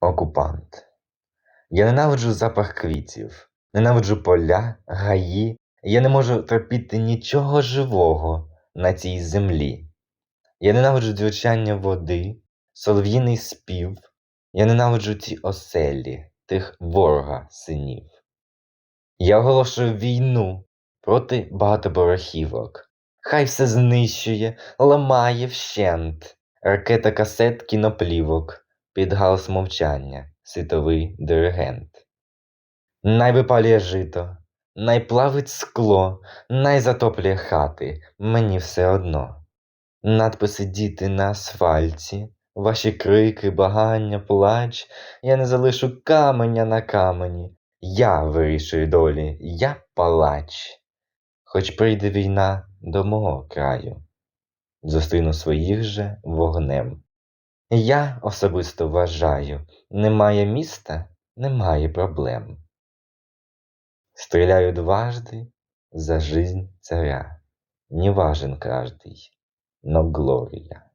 окупант. Я ненавиджу запах квітів, ненавиджу поля, гаї. Я не можу терпіти нічого живого на цій землі. Я ненавиджу дзюрчання води, солов'їний спів. Я ненавиджу ті оселі, тих ворога синів. Я оголошую війну проти багатоборохівок. Хай все знищує, ламає вщент. Ракета касет кіноплівок, під галас мовчання, світовий диригент. Най випалює жито, най плавить скло, най затоплює хати, мені все одно. Надписи діти на асфальті, ваші крики, багання, плач, я не залишу каменя на камені, я вирішую долі, я палач. Хоч прийде війна до мого краю, зустріну своїх же вогнем. Я особисто вважаю, немає міста, немає проблем. Стреляю дважды за жизнь царя. Не важен каждый, но глория.